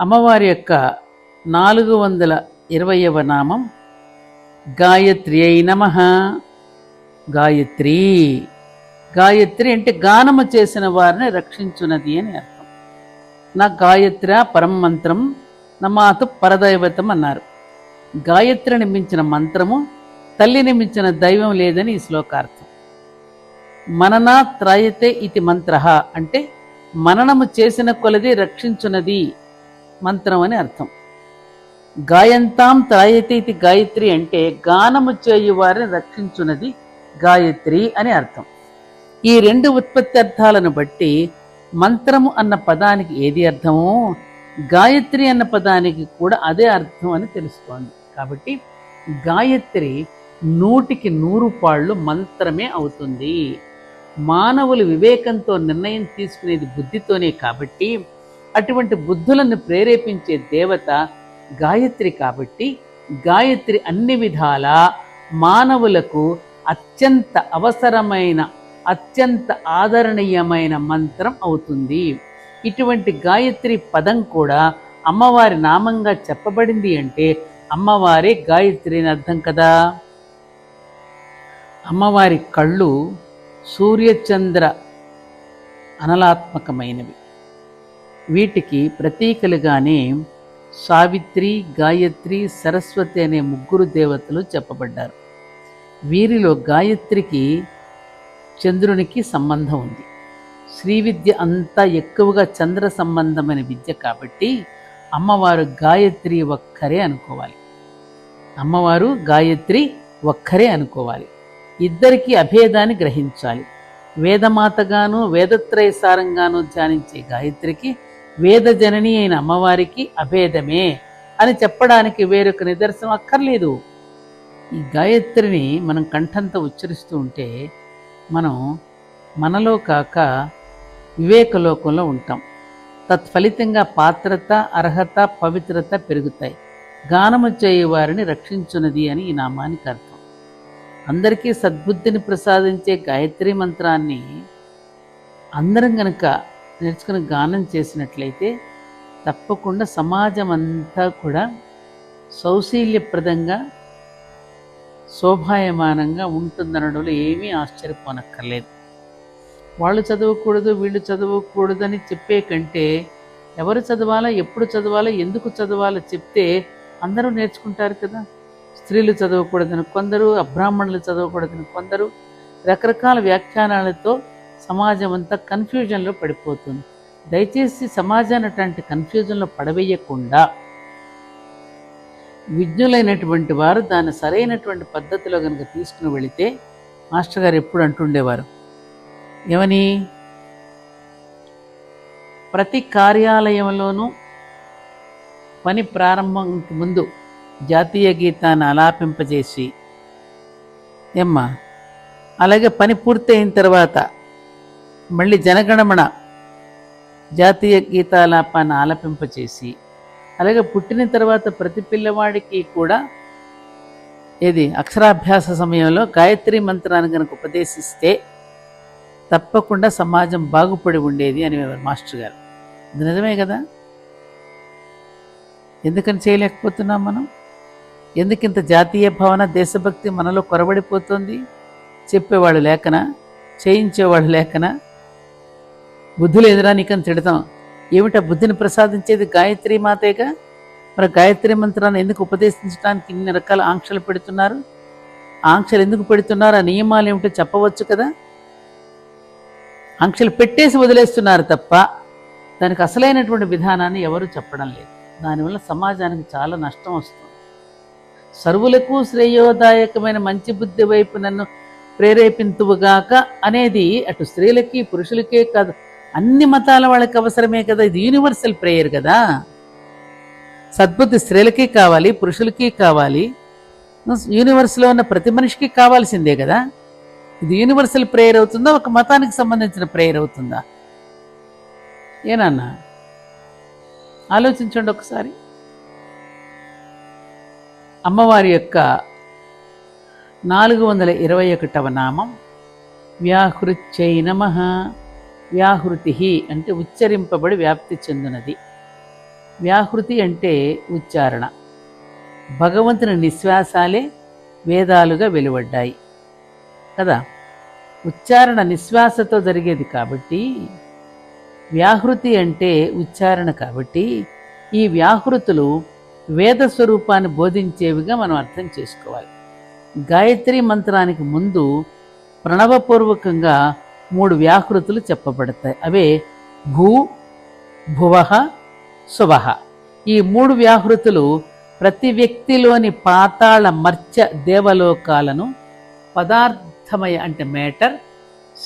అమ్మవారి యొక్క నాలుగు వందల ఇరవయవ నామం గాయత్రి అయి నమ. గాయత్రి. గాయత్రి అంటే గానము చేసిన వారిని రక్షించున్నది అని అర్థం. నా గాయత్ర పరం మంత్రం నమాతు పరదైవతం అన్నారు. గాయత్రిని మించిన మంత్రము తల్లిని మించిన దైవం లేదని ఈ శ్లోకార్థం. మననా త్రాయతే ఇది మంత్ర అంటే మననము చేసిన కొలది రక్షించున్నది మంత్రం అని అర్థం. గాయంతాం త్రాయతే ఇది గాయత్రి అంటే గానము చేయు వారిని రక్షించున్నది గాయత్రి అని అర్థం. ఈ రెండు ఉత్పత్తి అర్థాలను బట్టి మంత్రము అన్న పదానికి ఏది అర్థమో గాయత్రి అన్న పదానికి కూడా అదే అర్థం అని తెలుస్తోంది కాబట్టి గాయత్రి నూటికి నూరు పాళ్ళు మంత్రమే అవుతుంది. మానవులు వివేకంతో నిర్ణయం తీసుకునేది బుద్ధితోనే కాబట్టి అటువంటి బుద్ధులను ప్రేరేపించే దేవత గాయత్రి కాబట్టి గాయత్రి అన్ని విధాల మానవులకు అత్యంత అవసరమైన అత్యంత ఆదరణీయమైన మంత్రం అవుతుంది. ఇటువంటి గాయత్రి పదం కూడా అమ్మవారి నామంగా చెప్పబడింది అంటే అమ్మవారే గాయత్రి అని అర్థం కదా? అమ్మవారి కళ్ళు సూర్యచంద్ర అనలాత్మకమైనవి. వీటికి ప్రతీకలుగానే సావిత్రి గాయత్రి సరస్వతి అనే ముగ్గురు దేవతలు చెప్పబడ్డారు. వీరిలో గాయత్రికి చంద్రునికి సంబంధం ఉంది. శ్రీ విద్య అంతా ఎక్కువగా చంద్ర సంబంధమైన విద్య కాబట్టి అమ్మవారు గాయత్రి ఒక్కరే అనుకోవాలి. అమ్మవారు గాయత్రి ఒక్కరే అనుకోవాలి. ఇద్దరికీ అభేదాన్ని గ్రహించాలి. వేదమాతగాను వేదత్రయసారంగాను ధ్యానించే గాయత్రికి వేద జనని అయిన అమ్మవారికి అభేదమే అని చెప్పడానికి వేరొక నిదర్శనం అక్కర్లేదు. ఈ గాయత్రిని మనం కంఠంతో ఉచ్చరిస్తూ ఉంటే మనం మనలో కాక వివేకలోకంలో ఉంటాం. తత్ఫలితంగా పాత్రత అర్హత పవిత్రత పెరుగుతాయి. గానము చేయవారిని రక్షించున్నది అని ఈ నామానికి అర్థం. అందరికీ సద్బుద్ధిని ప్రసాదించే గాయత్రి మంత్రాన్ని అందరం కనుక నేర్చుకుని గానం చేసినట్లయితే తప్పకుండా సమాజం అంతా కూడా సౌశీల్యప్రదంగా శోభాయమానంగా ఉంటుందనడంలో ఏమీ ఆశ్చర్యపోనక్కర్లేదు. వాళ్ళు చదవకూడదు వీళ్ళు చదవకూడదు అని చెప్పే కంటే ఎవరు చదవాలా ఎప్పుడు చదవాలా ఎందుకు చదవాలో చెప్తే అందరూ నేర్చుకుంటారు కదా. స్త్రీలు చదవకూడదని కొందరు అబ్రాహ్మణులు చదవకూడదని కొందరు రకరకాల వ్యాఖ్యానాలతో సమాజం అంతా కన్ఫ్యూజన్లో పడిపోతుంది. దయచేసి సమాజాన్ని అటువంటి కన్ఫ్యూజన్లో పడవేయకుండా విజ్ఞులైనటువంటి వారు దాన్ని సరైనటువంటి పద్ధతిలో కనుక తీసుకుని వెళితే మాస్టర్ గారు ఎప్పుడు అంటుండేవారు ఏమని? ప్రతి కార్యాలయంలోనూ పని ప్రారంభంకి ముందు జాతీయ గీతాన్ని ఆలాపింపజేసి ఏమ్మా? అలాగే పని పూర్తయిన తర్వాత మళ్ళీ జనగణమన జాతీయ గీతాలాపాన్ని ఆలపింపచేసి అలాగే పుట్టిన తర్వాత ప్రతి పిల్లవాడికి కూడా ఏది అక్షరాభ్యాస సమయంలో గాయత్రి మంత్రాన్ని కనుక ఉపదేశిస్తే తప్పకుండా సమాజం బాగుపడి ఉండేది అని మాస్టర్ గారు. ఇది నిజమే కదా? ఎందుకని చేయలేకపోతున్నాం మనం? ఎందుకింత జాతీయ భావన దేశభక్తి మనలో కొరబడిపోతుంది చెప్పేవాళ్ళు లేకనా? చేయించేవాళ్ళు లేకనా? బుద్ధి లేదురా నీకని తిడతాం ఏమిటా బుద్ధిని ప్రసాదించేది గాయత్రి మాతేగా? మరి గాయత్రి మంత్రాన్ని ఎందుకు ఉపదేశించడానికి ఇన్ని రకాల ఆంక్షలు పెడుతున్నారు? ఆంక్షలు ఎందుకు పెడుతున్నారు? ఆ నియమాలు ఏమిటో చెప్పవచ్చు కదా? ఆంక్షలు పెట్టేసి వదిలేస్తున్నారు తప్ప దానికి అసలైనటువంటి విధానాన్ని ఎవరు చెప్పడం లేదు. దానివల్ల సమాజానికి చాలా నష్టం వస్తుంది. సర్వులకు శ్రేయోదాయకమైన మంచి బుద్ధి వైపు నన్ను ప్రేరేపింతువుగాక అనేది అటు స్త్రీలకి పురుషులకే కాదు అన్ని మతాల వాళ్ళకి అవసరమే కదా? ఇది యూనివర్సల్ ప్రేయర్ కదా? సద్బుద్ధి స్త్రీలకి కావాలి పురుషులకి కావాలి. యూనివర్స్లో ఉన్న ప్రతి మనిషికి కావాల్సిందే కదా? ఇది యూనివర్సల్ ప్రేయర్ అవుతుందా? ఒక మతానికి సంబంధించిన ప్రేయర్ అవుతుందా? ఏనన్నా ఆలోచించండి ఒకసారి. అమ్మవారి యొక్క నాలుగు వందల ఇరవై ఒకటవ నామం. వ్యాహృత్యై నమ. వ్యాహృతి అంటే ఉచ్చరింపబడి వ్యాప్తి చెందినది. వ్యాహృతి అంటే ఉచ్చారణ. భగవంతుని నిశ్వాసాలే వేదాలుగా వెలువడ్డాయి. కదా? ఉచ్చారణ నిశ్వాసతో జరిగేది కాబట్టి వ్యాహృతి అంటే ఉచ్చారణ కాబట్టి ఈ వ్యాహృతులు వేద స్వరూపాన్ని బోధించేవిగా మనం అర్థం చేసుకోవాలి. గాయత్రి మంత్రానికి ముందు ప్రణవపూర్వకంగా మూడు వ్యాహృతులు చెప్పబడతాయి. అవే భూ భువః శుభః ఈ మూడు వ్యాహృతులు ప్రతి వ్యక్తిలోని పాతాళ మర్చ దేవలోకాలను పదార్థమయ అంటే మేటర్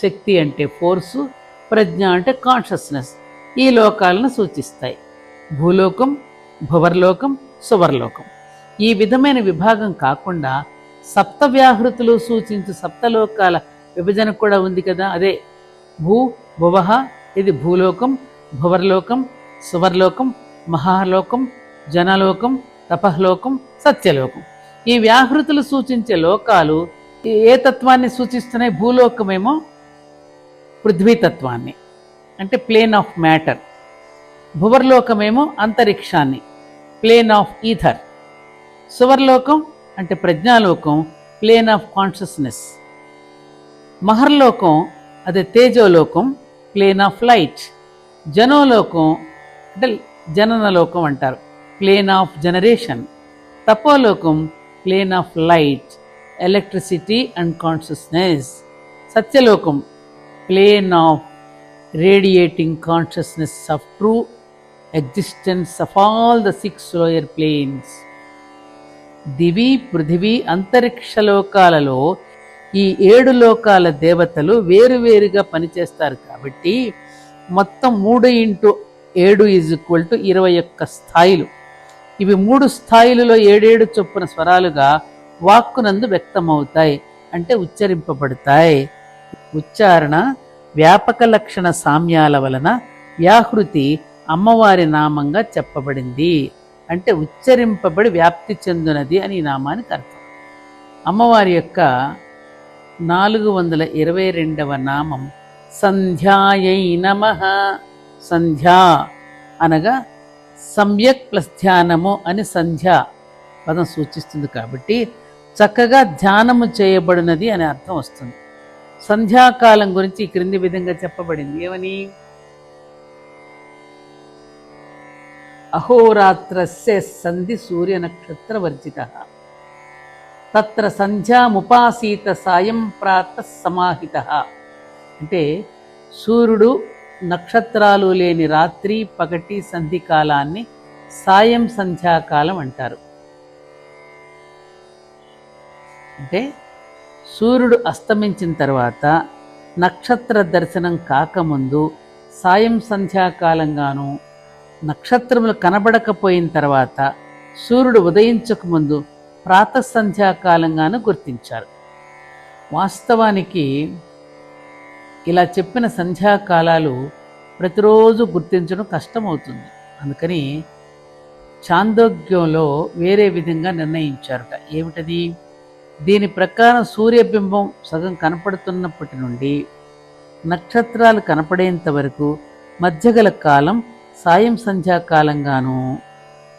శక్తి అంటే ఫోర్సు ప్రజ్ఞ అంటే కాన్షియస్నెస్ ఈ లోకాలను సూచిస్తాయి. భూలోకం భువర్లోకం సువర్లోకం. ఈ విధమైన విభాగం కాకుండా సప్త వ్యాహృతులు సూచించు సప్తలోకాల విభజన కూడా ఉంది కదా. అదే భూ భువహ ఇది భూలోకం భువర్లోకం సువర్లోకం మహాలోకం జనలోకం తపహలోకం సత్యలోకం. ఈ వ్యాహృతులు సూచించే లోకాలు ఏ తత్వాన్ని సూచిస్తున్నాయి? భూలోకమేమో పృథ్వీతత్వాన్ని అంటే ప్లేన్ ఆఫ్ మ్యాటర్. భువర్లోకమేమో అంతరిక్షాన్ని ప్లేన్ ఆఫ్ ఈథర్. సువర్లోకం అంటే ప్రజ్ఞాలోకం ప్లేన్ ఆఫ్ కాన్షియస్నెస్. మహర్లోకం అదే తేజోలోకం ప్లేన్ ఆఫ్ లైట్ జనోలోకం అంటే జననలోకం అంటారు. Plane of generation. తపోలోకం plane of light electricity and consciousness. Satyalokam plane of radiating consciousness of true existence of all the six lower planes. దివి పృథివీ అంతరిక్ష లోకాలలో ఈ ఏడు లోకాల దేవతలు వేరువేరుగా పనిచేస్తారు కాబట్టి మొత్తం మూడు ఇంటూ ఏడు ఈజ్ ఈక్వల్ టు ఇరవై ఒక్క స్థాయిలు. ఇవి మూడు స్థాయిలలో ఏడేడు చొప్పున స్వరాలుగా వాక్కునందు వ్యక్తమవుతాయి అంటే ఉచ్చరింపబడతాయి. ఉచ్చారణ వ్యాపక లక్షణ సామ్యాల వలన వ్యాహృతి అమ్మవారి నామంగా చెప్పబడింది అంటే ఉచ్చరింపబడి వ్యాప్తి చెందునది అని ఈ నామానికి అర్థం. అమ్మవారి యొక్క నాలుగు వందల ఇరవై రెండవ నామం. సంధ్యాయై నమ. సంధ్యా అనగా సమ్యక్ ప్లస్ ధ్యానము అని సంధ్య పదం సూచిస్తుంది కాబట్టి చక్కగా ధ్యానము చేయబడినది అనే అర్థం వస్తుంది. సంధ్యాకాలం గురించి క్రింది విధంగా చెప్పబడింది. ఏమని? అహోరాత్రస్య సంధి సూర్య నక్షత్ర వర్జిత. తత్ర సంధ్యాముపాసీత సాయం ప్రాత సమాహిత. అంటే సూర్యుడు నక్షత్రాలు లేని రాత్రి పగటి సంధి కాలాన్ని సాయం సంధ్యాకాలం అంటారు. అంటే సూర్యుడు అస్తమించిన తర్వాత నక్షత్ర దర్శనం కాకముందు సాయం సంధ్యాకాలంగాను నక్షత్రములు కనబడకపోయిన తర్వాత సూర్యుడు ఉదయించకముందు ప్రాత సంధ్యాకాలంగాను గుర్తించారు. వాస్తవానికి ఇలా చెప్పిన సంధ్యాకాలాలు ప్రతిరోజు గుర్తించడం కష్టమవుతుంది. అందుకని చాందోగ్యంలో వేరే విధంగా నిర్ణయించారట. ఏమిటది? దీని ప్రకారం సూర్యబింబం సగం కనపడుతున్నప్పటి నుండి నక్షత్రాలు కనపడేంత వరకు మధ్యగల కాలం సాయం సంధ్యాకాలంగాను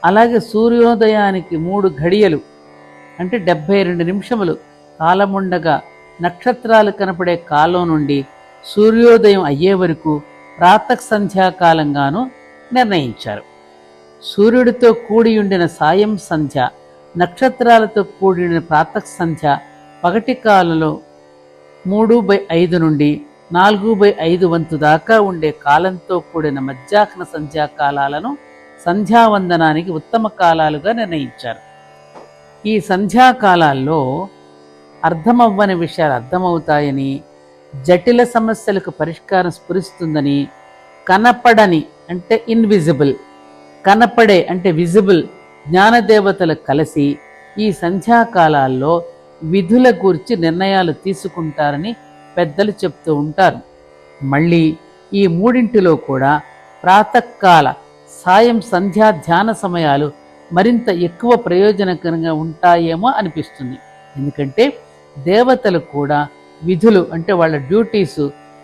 అలాగే సూర్యోదయానికి మూడు ఘడియలు అంటే డెబ్భై రెండు నిమిషములు కాలముండగా నక్షత్రాలు కనపడే కాలం నుండి సూర్యోదయం అయ్యే వరకు ప్రాతః సంధ్యాకాలంగాను నిర్ణయించారు. సూర్యుడితో కూడి ఉండిన సాయం సంధ్య నక్షత్రాలతో కూడిన ప్రాతక్ సంధ్య పగటి కాలంలో మూడు బై ఐదు నుండి నాలుగు బై ఐదు వంతు దాకా ఉండే కాలంతో కూడిన మధ్యాహ్న సంధ్యాకాలాలను సంధ్యావందనానికి ఉత్తమ కాలాలుగా నిర్ణయించారు. ఈ సంధ్యాకాలాల్లో అర్థమవ్వని విషయాలు అర్థమవుతాయని జటిల సమస్యలకు పరిష్కారం స్ఫురిస్తుందని కనపడని అంటే ఇన్విజిబుల్ కనపడే అంటే విజిబుల్ జ్ఞానదేవతలు కలిసి ఈ సంధ్యాకాలాల్లో విధుల గురించి నిర్ణయాలు తీసుకుంటారని పెద్దలు చెప్తూ ఉంటారు. మళ్ళీ ఈ మూడింటిలో కూడా ప్రాతకాల సాయం సంధ్యా ధ్యాన సమయాలు మరింత ఎక్కువ ప్రయోజనకరంగా ఉంటాయేమో అనిపిస్తుంది. ఎందుకంటే దేవతలు కూడా విధులు అంటే వాళ్ళ డ్యూటీస్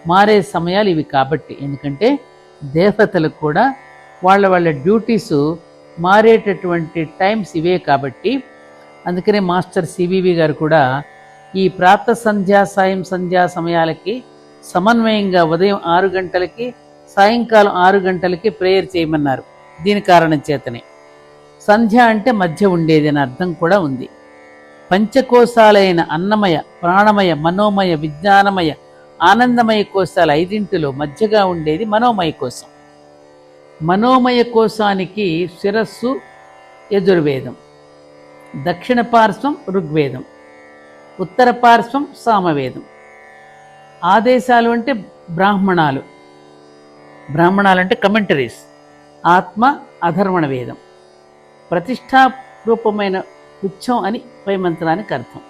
మారే సమయాలు ఇవి కాబట్టి. ఎందుకంటే దేవతలు కూడా వాళ్ళ వాళ్ళ డ్యూటీస్ మారేటటువంటి టైమ్స్ ఇవే కాబట్టి. అందుకనే మాస్టర్ సివివి గారు కూడా ఈ ప్రాత సంధ్యా సాయం సంధ్యా సమయాలకి సమన్వయంగా ఉదయం ఆరు గంటలకి సాయంకాలం ఆరు గంటలకి ప్రేయర్ చేయమన్నారు. దీని కారణం చేతనే. సంధ్య అంటే మధ్య ఉండేది అని అర్థం కూడా ఉంది. పంచకోశాలైన అన్నమయ ప్రాణమయ మనోమయ విజ్ఞానమయ ఆనందమయ కోశాలు ఐదింటిలో మధ్యగా ఉండేది మనోమయ కోశం. మనోమయ కోశానికి శిరస్సు యజుర్వేదం. దక్షిణ పార్శ్వం ఋగ్వేదం. ఉత్తర పార్శ్వం సామవేదం. ఆదేశాలు అంటే బ్రాహ్మణాలు. బ్రాహ్మణాలు అంటే కమెంటరీస్. ఆత్మ అధర్వణ వేదం. ప్రతిష్టారూపమైన పుచ్చం అని పై మంత్రానికి అర్థం.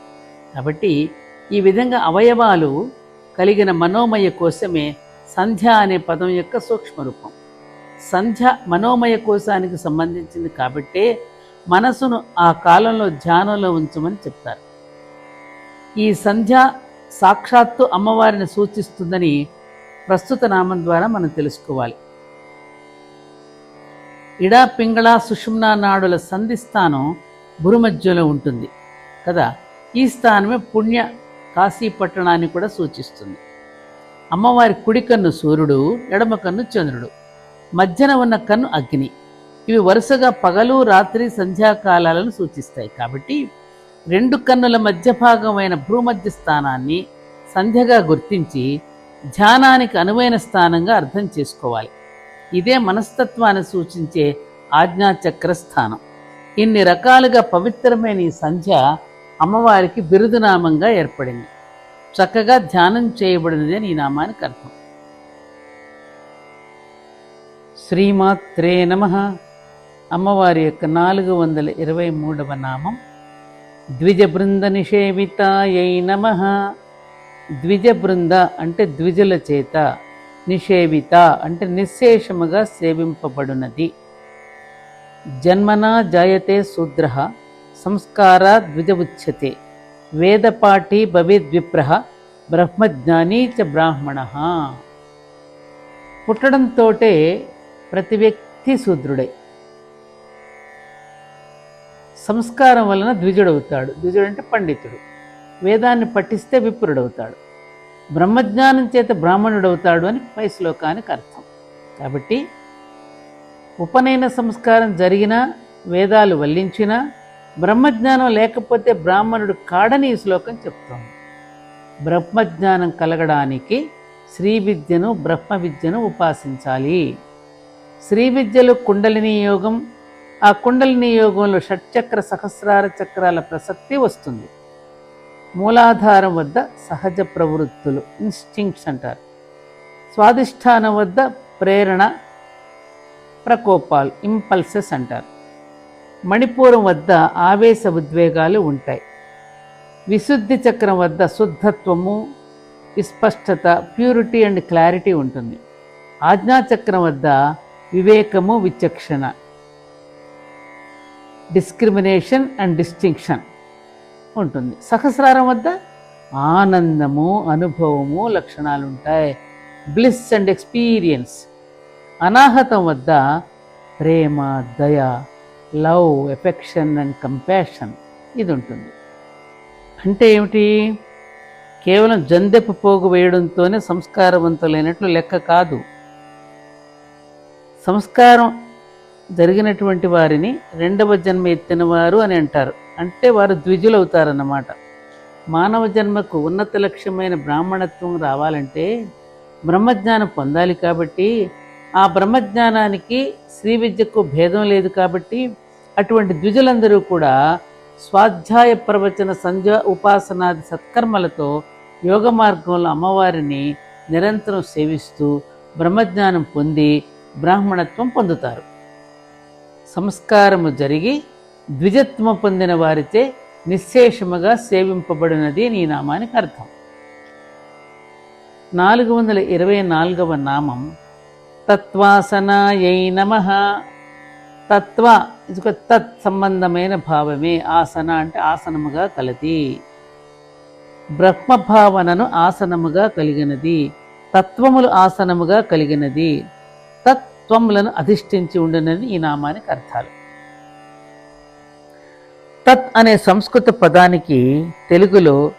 కాబట్టి ఈ విధంగా అవయవాలు కలిగిన మనోమయ కోశమే సంధ్య అనే పదం యొక్క సూక్ష్మ రూపం సంధ్య మనోమయ కోశానికి సంబంధించింది కాబట్టే మనసును ఆ కాలంలో ధ్యానంలో ఉంచమని చెప్తారు. ఈ సంధ్య సాక్షాత్తు అమ్మవారిని సూచిస్తుందని ప్రస్తుత నామం ద్వారా మనం తెలుసుకోవాలి. ఇడా పింగళ సుషుమ్నా నాడుల సంధి స్థానం భూమధ్యలో ఉంటుంది. కదా? ఈ స్థానమే పుణ్య కాశీ పట్టణాన్ని కూడా సూచిస్తుంది. అమ్మవారి కుడి కన్ను సూర్యుడు ఎడమ కన్ను చంద్రుడు. మధ్యన ఉన్న కన్ను అగ్ని. ఇవి వరుసగా పగలు రాత్రి సంధ్యాకాలాలను సూచిస్తాయి. కాబట్టి రెండు కన్నుల మధ్య భాగమైన భూమధ్య స్థానాన్ని సంధ్యగా గుర్తించి ధ్యానానికి అనువైన స్థానంగా అర్థం చేసుకోవాలి. ఇదే మనస్తత్వాన్ని సూచించే ఆజ్ఞాచక్ర స్థానం ఇన్ని రకాలుగా పవిత్రమైన ఈ సంధ్య అమ్మవారికి బిరుదునామంగా ఏర్పడింది. చక్కగా ధ్యానం చేయబడినది అని ఈ నామానికి అర్థం. శ్రీమాత్రే నమ. అమ్మవారి యొక్క నాలుగు వందల ఇరవై మూడవ నామం. ద్విజ బృంద నిషేవితాయై నమ. ద్విజ బృంద అంటే ద్విజుల చేత. నిషేవిత అంటే నిశ్శేషముగా సేవింపబడునది. జన్మనా జాయతే శూద్ర సంస్కార ద్విజ ఉచ్యతే వేదపాఠి భవేద్విప్ర బ్రహ్మజ్ఞాని చ బ్రాహ్మణ. పుట్టడంతో ప్రతి వ్యక్తి శూద్రుడే. సంస్కారం వలన ద్విజుడవుతాడు. ద్విజుడు అంటే పండితుడు. వేదాన్ని పఠిస్తే విప్రుడవుతాడు. బ్రహ్మజ్ఞానం చేత బ్రాహ్మణుడవుతాడు అని పై శ్లోకానికి అర్థం. కాబట్టి ఉపనయన సంస్కారం జరిగినా వేదాలు వల్లించినా బ్రహ్మజ్ఞానం లేకపోతే బ్రాహ్మణుడు కాడని ఈ శ్లోకం చెప్తోంది. బ్రహ్మజ్ఞానం కలగడానికి శ్రీ విద్యను బ్రహ్మ విద్యను ఉపాసించాలి. శ్రీ విద్యలో కుండలిని యోగం ఆ కుండలిని యోగంలో షట్చక్ర సహస్రార చక్రాల ప్రసక్తి వస్తుంది. మూలాధారం వద్ద సహజ ప్రవృత్తులు ఇన్స్టింక్ట్స్ అంటారు. స్వాధిష్టానం వద్ద ప్రేరణ ప్రకోపాలు ఇంపల్సెస్ అంటారు. మణిపూరం వద్ద ఆవేశ ఉద్వేగాలు ఉంటాయి. విశుద్ధి చక్రం వద్ద శుద్ధత్వము విస్పష్టత ప్యూరిటీ అండ్ క్లారిటీ ఉంటుంది. ఆజ్ఞాచక్రం వద్ద వివేకము విచక్షణ. డిస్క్రిమినేషన్ అండ్ డిస్టింక్షన్ ఉంటుంది. సహస్రారం వద్ద ఆనందము అనుభవము లక్షణాలు ఉంటాయి బ్లిస్ అండ్ ఎక్స్పీరియన్స్ అనాహతం వద్ద ప్రేమ దయ లవ్ ఎఫెక్షన్ అండ్ కంపాషన్ ఇది ఉంటుంది అంటే ఏమిటి? కేవలం జందెపు పోగు వేయడంతోనే సంస్కారవంతులైనట్లు లెక్క కాదు. సంస్కారం జరిగినటువంటి వారిని రెండవ జన్మ ఎత్తినవారు అని అంటారు. అంటే వారు ద్విజులు అవుతారన్నమాట మానవ జన్మకు ఉన్నత లక్ష్యమైన బ్రాహ్మణత్వం రావాలంటే బ్రహ్మజ్ఞానం పొందాలి కాబట్టి ఆ బ్రహ్మజ్ఞానానికి శ్రీ విద్యకు భేదం లేదు కాబట్టి అటువంటి ద్విజులందరూ కూడా స్వాధ్యాయ ప్రవచన సంధ్య ఉపాసనాది సత్కర్మలతో యోగ మార్గంలో అమ్మవారిని నిరంతరం సేవిస్తూ బ్రహ్మజ్ఞానం పొంది బ్రాహ్మణత్వం పొందుతారు. సంస్కారము జరిగి ద్విజత్వం పొందిన వారిచే నిశ్శేషముగా సేవింపబడినది నీ నామానికి అర్థం. నాలుగు వందల ఇరవై నాలుగవ నామం. తత్వాసనాయై నమ. తత్వ ఇసుక తత్ సంబంధమైన భావమే. ఆసన అంటే ఆసనముగా కలది. బ్రహ్మభావనను ఆసనముగా కలిగినది. తత్వములు ఆసనముగా కలిగినది. తత్వములను అధిష్ఠించి ఉండినది ఈ నామానికి అర్థాలు. తత్ అనే సంస్కృత పదానికి తెలుగులో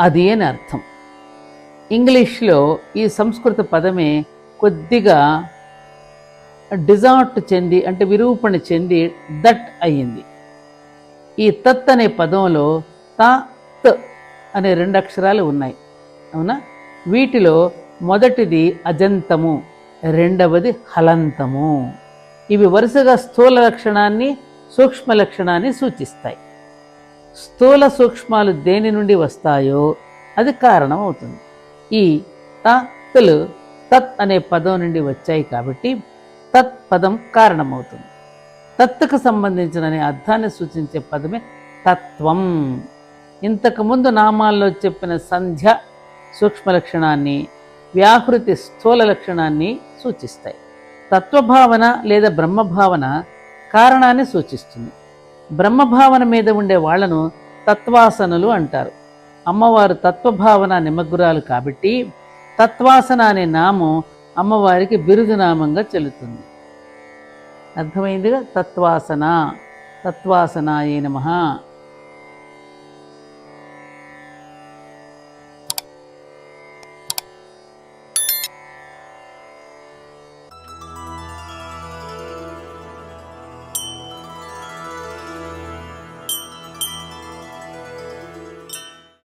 అది అని అర్థం. ఇంగ్లీష్లో ఈ సంస్కృత పదమే కొద్దిగా డిజార్ట్ చెంది అంటే విరూపణ చెంది దట్ అయ్యింది. ఈ తత్ అనే పదంలో త త్ అనే రెండు అక్షరాలు ఉన్నాయి. అవునా? వీటిలో మొదటిది అజంతము రెండవది హలంతము. ఇవి వరుసగా స్థూల లక్షణాన్ని సూక్ష్మ లక్షణాన్ని సూచిస్తాయి. స్థూల సూక్ష్మాలు దేని నుండి వస్తాయో అది కారణం అవుతుంది ఈ తత్తులు తత్ అనే పదం నుండి వచ్చాయి కాబట్టి తత్ పదం కారణమవుతుంది. తత్తుకు సంబంధించిన అనే అర్థాన్ని సూచించే పదమే తత్వం. ఇంతకుముందు నామాల్లో చెప్పిన సంధ్య సూక్ష్మ లక్షణాన్ని వ్యాకృతి స్థూల లక్షణాన్ని సూచిస్తాయి. తత్వభావన లేదా బ్రహ్మభావన కారణాన్ని సూచిస్తుంది. బ్రహ్మభావన మీద ఉండే వాళ్ళను తత్వాసనలు అంటారు. అమ్మవారు తత్వభావన నిమగ్గురాలు కాబట్టి తత్వాసన అనే నామం అమ్మవారికి బిరుదునామంగా చెల్లుతుంది. అర్థమైందిగా? తత్వాసన. ఏ నమ.